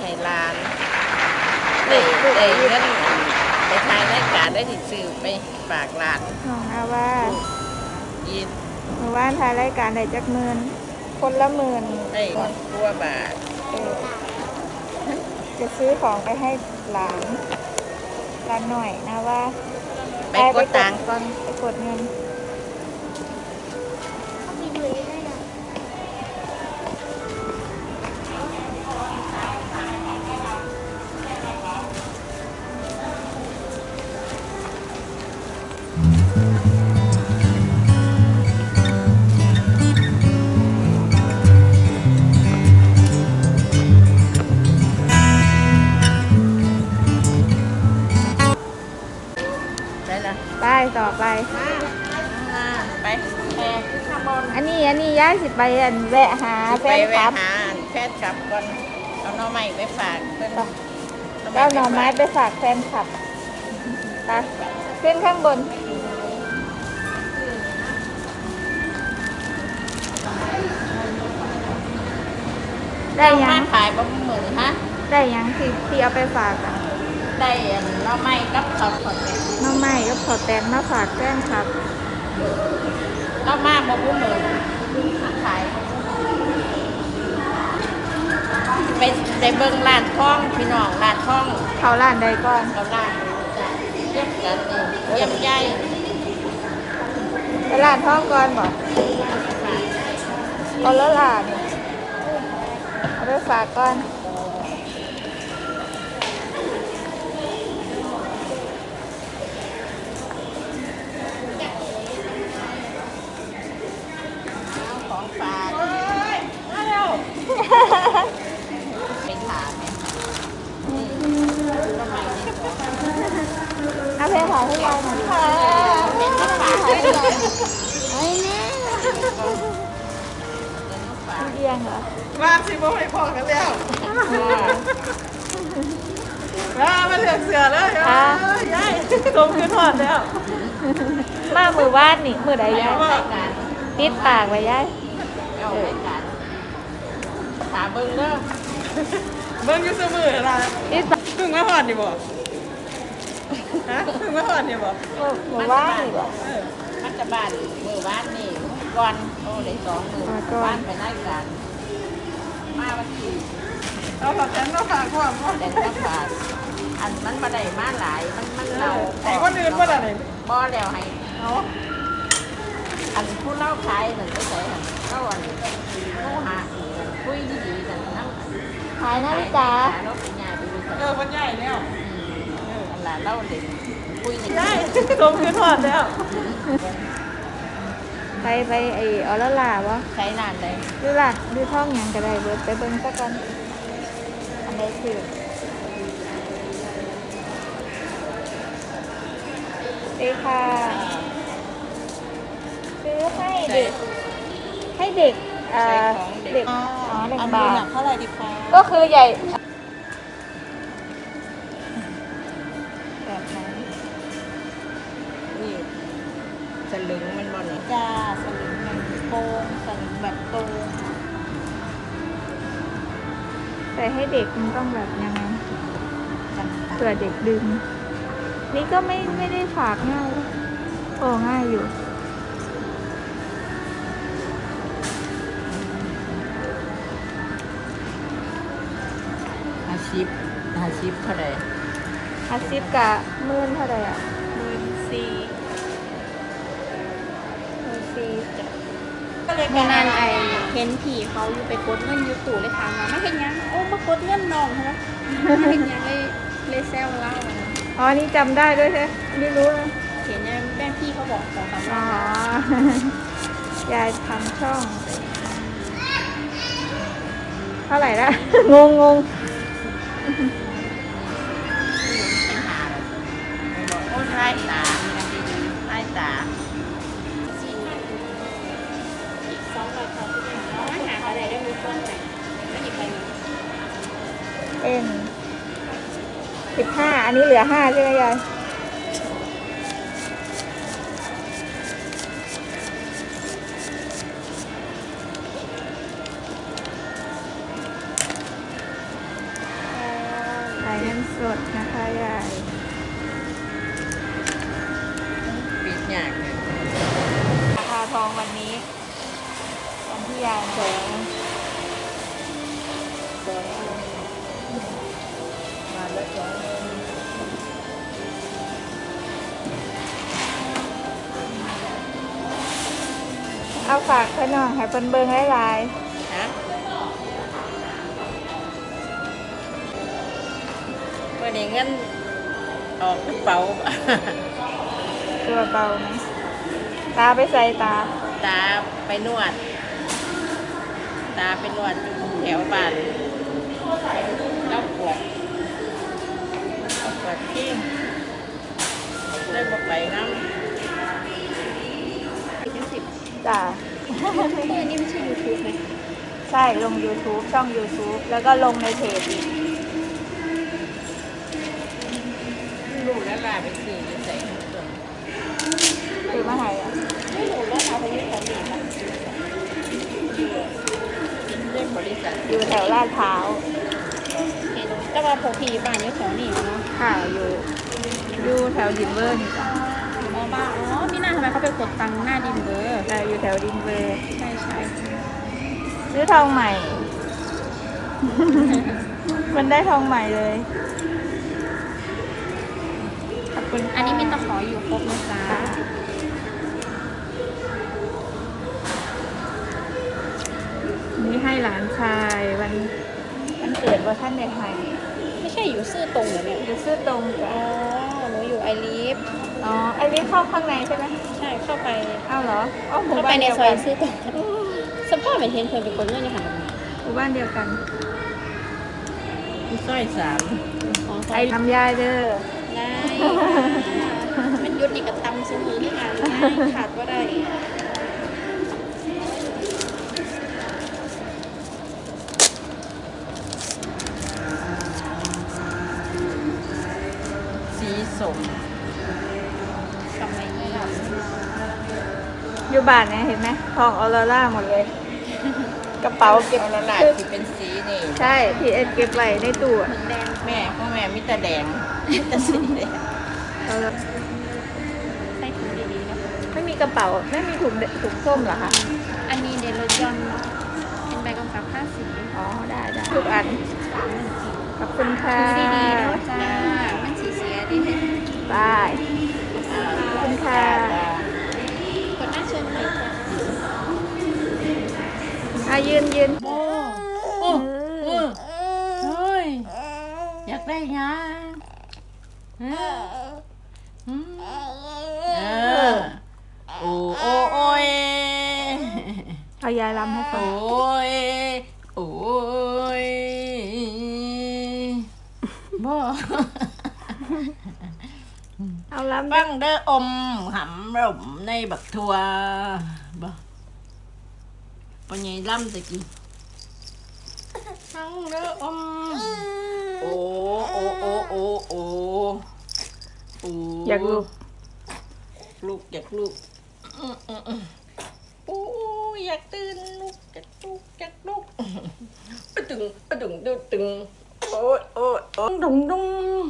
ให้ร้านได้ได้เงินไปทายรายการได้สิซื้อไปฝากร้านน้องอาว่ายีนเมื่อวานถ่ายรายการได้จักหมื่นคนละหมื่นได้กลัวบาทเออจะซื้อของไปให้หลานหลานหน่อยนะว่าไปกดตังค์ก่อนไปกดเงิน ต่อไปมาไปแพรขึ้นข้างบนอันนี้อันนี้ย้ายสิไปอันแวะหาแฟไปนคแวะลับหาแฟนคลับก่อนเอาหน่อไม้ไปฝากเพิ่นไปเอาหน่อไม้ไปฝากแฟนคลับไปขึ้นข้างบน ได้เอายัมางขายบ่หมื่นฮะได้ยังที่ที่เอาไปฝากอะ ได้อันหน่อไม้กับข้าวสดเลยน้องใหม่ก็ขอแตนมาฝากแฟนคลับเรามาบ่บ่หมื่นมาขายไปไปเบิ่งร้านทองพี่น้องร้านทองเขาร้านใดก่อนเขาร้านจ้ะเยี่ยมกันนี่เยี่ยมใหญ่ไปร้านทองก่อนบอกเอาแล้วล่ะนี่เอาไปฝากก่อน แล้วมามาเลือกเสือเลยเอ้ยยายตรงขึ้นหอดแล้วมามือวาดนี่มือใดยายเอารายการปิดปากไว้ยายเอารายการถามเบิ่งเด้อเบิ่งอยู่เสมอล่ะปิดปากเพิ่งมาหอดนี่บ่ฮะเพิ่งมาหอดนี่บ่มือวาดนี่บอกเออมันจะบ้านมือบ้านนี่ก่อนโอ้ได้สองมือมาก่อนบ้านไปรายการมาวันที่ เอาผักแตนมาฝากพ่อพ่อแต่งกับฝากอันมันมาได้มาหลาย มันมันเราไอ้คนอื่นบ่ล่ะนี่บ่แล้วให้เอาอันผู้เล่าขายนั่นไปใส่หั่นเล่าอันโน้หาอีกอันคุยดีๆกันน้ำขายนาฬิกาเราเป็นยายไปดูใส่เออมันใหญ่แล้วอันละเล่าเด็กคุยยายตรงขึ้นหอดแล้วไปไปไอ้ออลลาวะใช้นานเลยดูล่ะดูท่องหยังก็ได้เบิดไปเบิ่งซะก่อน อันใดคือดีค่ะ ซื้อให้เด็ก ให้เด็กเอ่อเด็กอ๋อหนึ่งบาทเท่าไหร่ดีคะ ก็คือใหญ่ แต่ให้เด็กมันต้องแบบยังไงเผื่อเด็กดึง นี่ก็ไม่ไม่ได้ฝากง่ายนะโอ้ง่ายอยู่อาชีพอาชีพเท่าไหร่อาซิปกะหมื่นเท่าไหร่อะหมื่นสี่หมื่นสี่เมื่อนั้นไอ เห็นผีเขาอยู่ไปกดเงินอยูตู่เลยถามว่าไม่เห็นหยังโอ้มากดเงินน้องใช่ไหมไม่เห็นหยังเลยเลยแซวเล่าอะอ๋อ นี่จำได้ด้วยใช่ไหมไม่รู้นะเห็นยังแม่พี่เขาบอกสองสามอ๋วัอนยายทำช่อง เท่าไหร่ละ งงงง เอ็นสิบห้าอันนี้เหลือห้าใช่ไหมยายยายปิดยากเลยราคาทองวันนี้วันที่ยายสอ เอาฝากพี่น้องให้เพิ่นเบิ่งหลายฮะวันนี้เงินออกกระเป๋า ๆตัวเบาไหมตาไปใส่ตา ตาไปนวด ตาไปนวดอยู่แถวบ้านแล้วปวดปว ดขี้เลยบอกไปน้เป็นสิบจ้าเออนี่ไม่ใช่ยูทูบไหมใช่ลง YouTube ช่อง YouTube แล้วก็ลงในเพจอีกลูกแล้วลาไปซื้อจะใส่ถุงเสื้อคือมาไหนอะไม่รู้ว่าเขาเป็นของดีค่ะอยู่แถวลาดพร้าว ว่าพอพีบ้านอยู่แถวนี้เนาะค่ะอยู่อยู่แถวดินเวอร์นี่จ้ะอ๋อบ้านอ๋อมีหน้าทำไมเขาไปกดตังค์หน้าดินเบอร์ใช่อยู่แถวดินเวอร์ใช่ใช่ซื้อทองใหม่ มันได้ทองใหม่เลยขอบคุณอันนี้มีตะขออยู่ครบนะจ๊ะค่ะนี่ให้หลานชายวันวันเกิดว่าท่านในไทย ไม่ใช่อยู่ซื่อตรงเหรอเนี่ยจะซื้อตรงจ้ะอ๋อหนูอยู่ไอรีฟอ๋อไอ้นี่เข้าข้างในใช่ไหมใช่เข้าไปเอ้าเหรออ๋อหมู่เข้าบ้าไปนในเดียวซอกัยนซื่อตรงสภาพเหมือนเห็นเพื่อนเป็นคนเงื่อนอยู่หันหมู่บ้านเดียวกันมีสร้อยสามอ๋อไอ้ทำยายเด้อ ได้มันยุดนี่กับตำซื้อมือที่งานง่ายขาดว่าได้ บ้านเนี่ยเห็นไหมทองออโรร่าหมดเลย กระเป๋าเก็บเอาละลายคือที่เป็นสีนี่ ใช่ที่เอ็ดเก็บไว้ในตู้อะเหมือนแดงแม่พ่อแม่มิตรแดงมิตรสีแดงเอาละใส่ถุงดีๆเนาะไม่มีกระเป๋าไม่มีถุงเดถุงส้มเหรอคะอันนี้เดลรถยนต์เป็นใบกำกับภาษีอ๋อได้ได้ทุกอันขอบคุณค่ะดูดีๆเนาะจ้ามันสีเสียดีให้บายขอบคุณค่ะ กดหน้าเชิญหน่อยจ้า อะยืนยืนโอ้โอ้โอ้เฮ้ยอยากได้ยังฮะอืมเออโอ้โอ้โอ้ยเอายายรำให้ฟัโอ้งยโอ้ยบ่เอารำบังเด้ออมหำร่มในบักทัวบ่ ปัญญาล่ำตะกี้บังเด้ออมโอ้โอ้โอ้โอ้โอ้โอ้อยากลูกลูกอยากลูกอืมอืมอืมโอ้ยอยากตื่นลูกอยากลูกอยากลูกอะตึงอะตึงตึงตึงโอ้ยโอ้ยโอ้ยดุงดุง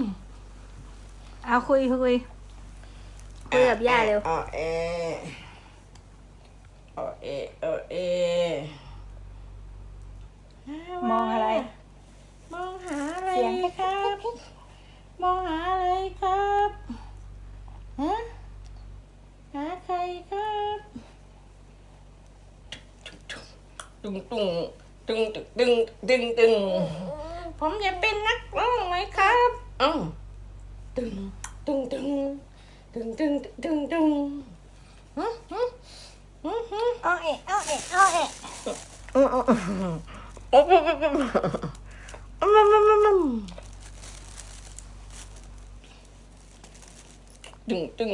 เอาคุยคุยคุยกับย่าเร็ว อ๋อเออ๋อเออ๋อเอมองอะไร มองหาอะไรเสียงครับ มองหาอะไรครับฮะหาใครครับตึงตึงตึงตึงตึงตึงตึงผมจะเป็นนักร้องไหมครับอ้าวตึงตึงตึงตึงตึงตึงตึงฮะฮะ อ้อเอะอ้อเอะอ้อเอะตึงตึง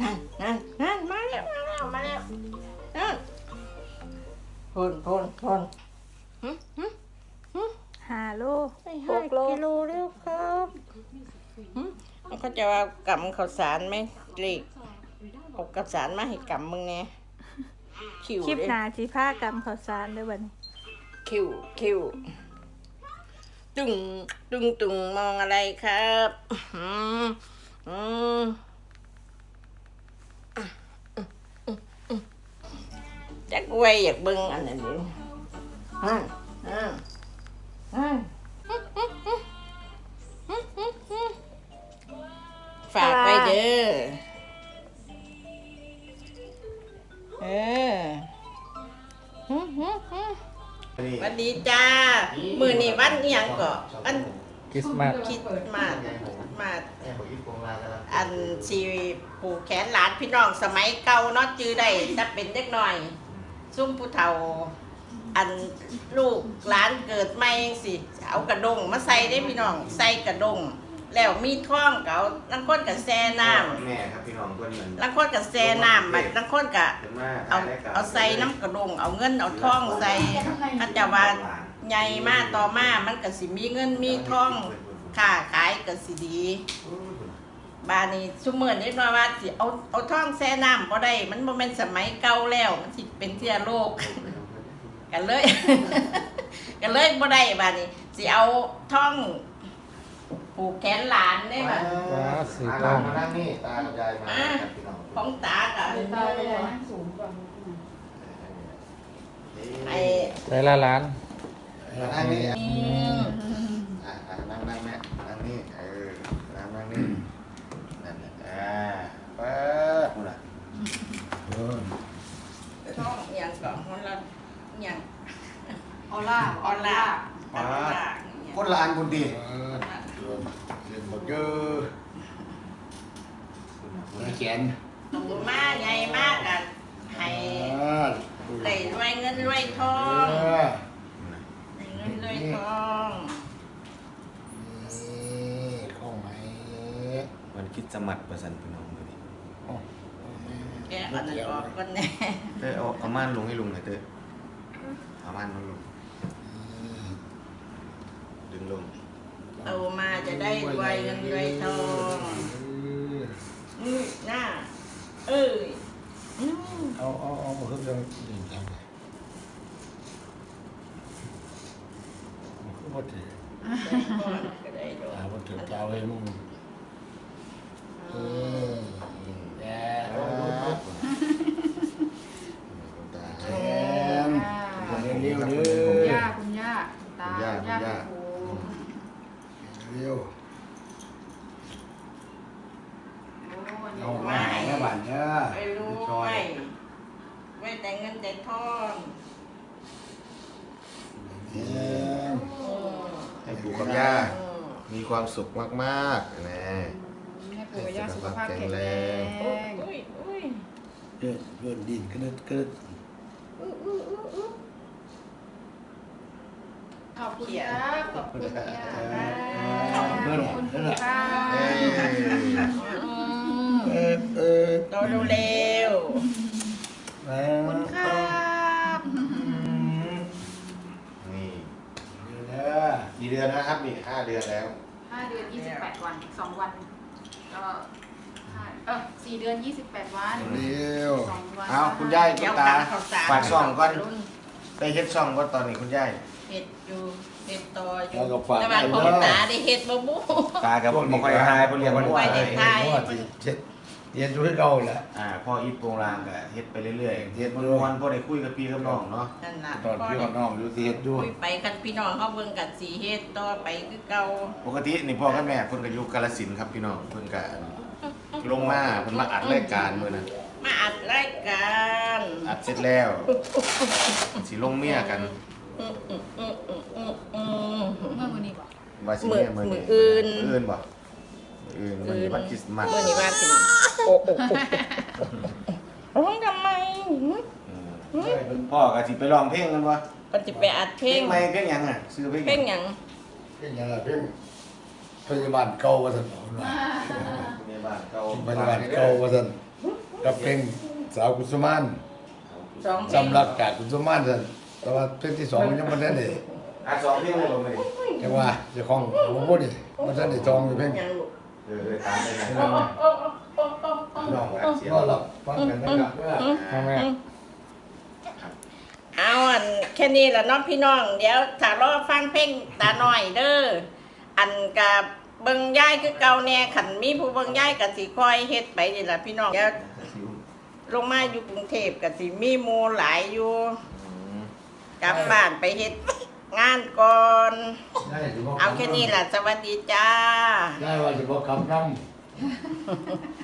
นั่นนั่นนั่นมาแล้วมาแล้วมาแล้วนั่นพนพนพนหึหึหึหาโลหห้ากโลกิโลเร็วครับ หึแล้วเขาจะเอากำข้าวสารไหมเล็กเอาข้าวสารมาให้กำมึงไงคิวคลิปเลยหนาสีผ้ากรรมข่าวสารด้วยวันนี้คิวคิวตึงตึงตึงมองอะไรครับอืมอืมจักไว้อยากเบิ่งอันนั้นดิอ่าอ่าอ่า ฝากไว้เด้อ เออสวัสดีจ้า มือนี่วันอิหยังก็วันคริสต์มาสคิดมามาแม่บอกอีกโกงลากันแล้วอันชีผูกแขนหลานพี่น้องสมัยเก่าเนาะจื้อได้ถ้าเป็นเด็กน้อย ซุ่มผู้เฒ่า อันลูกหลานเกิดใหม่สิเอากระดงมาใส่ได้พี่น้อง ใส่กระดง แล้วมีท่องเก่าลังคนกับแซ่น้ำแม่ครับพี่น้องคนเหมือนลังคนกับแซ่น้ำบัดลังคนกับถึงมาเอาเอาใส่น้ำกระดงเอาเงินเอาท่องใส่อาจจะว่าใหญ่มากต่อมามันก็สิมีเงินมีท่องค่าขายก็สิดี บานนี้ซุมื้อนี้ว่าว่าสิเอาเอาท่องแซ่น้ำบ่ได้ มันบ่แม่นสมัยเก่าแล้วมันสิเป็นเทื่อโลก กันเลย กันเลยบ่ได้บานนี้สิเอาท่อง ผูกแขนหลานได้บ่ะสีทองมานั่งนี่ตากับยายมาครับพี่น้องของตากับไอ้ได้ละล้านมานั่งนี่อืมอะอะนั่งนั่งแม่นั่งนี่เออนั่งนั่งนี่นั่นแหละอ่าเปิดพูดอะท่องอหย่างก่อนคนละอหย่างออล่าออนไลน์มาคนละอันคุณดี เยนหมดเยอะเขียนตูมาใหญ่มากกันให้ได้รวยเงินรวยทองได้เงินรวยทองข้องไหมมันคิดสมัครประสันพี่น้องเลยแกะอันนั้นออกก่อนแน่เต้เอาเอาม่านลงให้ลุงหน่อยเต้เอาม่านลงลงดึงลง โตมาจะได้รวยเงินรวยทองอืมหน้า เอ้ยอืมเอาเอาเอามาขึ้นเรื่องดิ่งจังเลยมันคือว่าถือได้ก่อนก็ได้ดอกตาว่าถือเจ้าให้มึงเออแย่เอาลูกลูกตาแทนเร็วเร็วเร็ คุณย่าว เคุณย่าตาคุณย่าโอ้ ร็ว โห เอามาแม่บ้านเนี่ย ไปรวยไว้แต่เงินแต่ทองแย่อืมให้ปู่กับย่าอืมมีความสุขมากๆนะให้ปู่กับย่าสุขภาพแข็งแรงอุ้ยอุ้ยเกิดเกิดดินเกิดเกิดขอบคุณครับขอบคุณย่าครับเมื่อไหร่ขอบคุณเมื่อไหร่ค่ะเอ้ยอืมเออเออโตเร็ว แล้ขอบคุณครับ นี่ เด้อ กี่เดือนนะครับนี่ห้าเดือนแล้ว ห้าเดือนยี่สิบแปดวันอีกสองวันก็ห้าเออสี่เดือนยี่สิบแปดวันเร็วสองวันเอาคุณยายๆคุเดี๋ณยวตาฝากข้าวสารฝากซ่องก่อนรุ่ไปเฮ็ดซ่องก่อนตอนนี้คุณยายเห็ดอยู่เห็ดต่ออยู่แล้วก็ฝากแต่ว่าของตาได้เห็ดบ่บูตากับบ่ค่อยทายเพิ่นเรียกว่าไว้เด็กทายเช็ด เรียนรู้ให้เราแหละ อ่าพ่ออีทโปรงลางก็เฮ็ดไปเรื่อยๆเฮ็ดม่วนๆพอได้คุยกับพี่กับน้องเนาะนั่นล่ะตอนพี่กับน้องอยู่ที่เฮ็ดอยู่คุยไปกันพี่น้องเขาเบิ่งกันสีเฮ็ดต่อไปคือเก่าปกตินี่พ่อกับแม่เพิ่นก็อยู่กาฬสินธุ์ครับพี่น้องเพิ่นก็ลงมาเพิ่นมาอัดรายการมื้อนั้นมาอัดรายการอัดเสร็จแล้วสิลงเมียกันอืมอืมอืมอืมอืมอืมเมื่อวันนี้บอกว่าสิเมียมื้อมื้นี้ออื่น มื้ออื่นบ่มื้ ออื่นมื้อนี้วันคริสต์มาสเมื่อนี้ว่าถึงโอ้โอ้โอ้ร้องทำไมอืมพ่อก็สิไปร้องเพลงกันบ่ก็จะไปอัดเพเพลลงงใหม่เพลงหยังอะชื่อเพลงเพลงหยังเพ่งยังไงเพ่งพยาบาลเก่าว่าสันบอกว่าในบ้านเก่าพยาบาลเก่าว่าสันกับเพลงสาวกุสุมานสองเพลงสำลักกากุสุมานสันแต่ว่าเพลงที่สองมันยังไม่ได้เลยอะสองเพลงเลยบ่มื้อนี้จังว่าเจ้าของผมพูดดิมันจะได้จองอยู่เพลงหยังลูก เออตามไปนะน้องน้องอัดเสียงหลับฟังกันนะครับพ่อแม่เอาอันแค่นี้ละน้องพี่น้อง เดี๋ยวถ้ารอฟังเพลงตาหน่อยเด้ออันกับเบิ่งย่ายคือเก่าแน่ขันมีผู้เบิ่งย่ายกับสิคอยเฮ็ดไปนี่ละพี่น้องเดี๋ยวลงมาอยู่กรุงเทพกับสิมีมูหลายอยู่กลับบ้านไปเฮ็ด งานก่อน ได้สิบอกเอาแค่นี้ล่ะสวัสดีจ้า ได้ว่าจะบอกคำนำ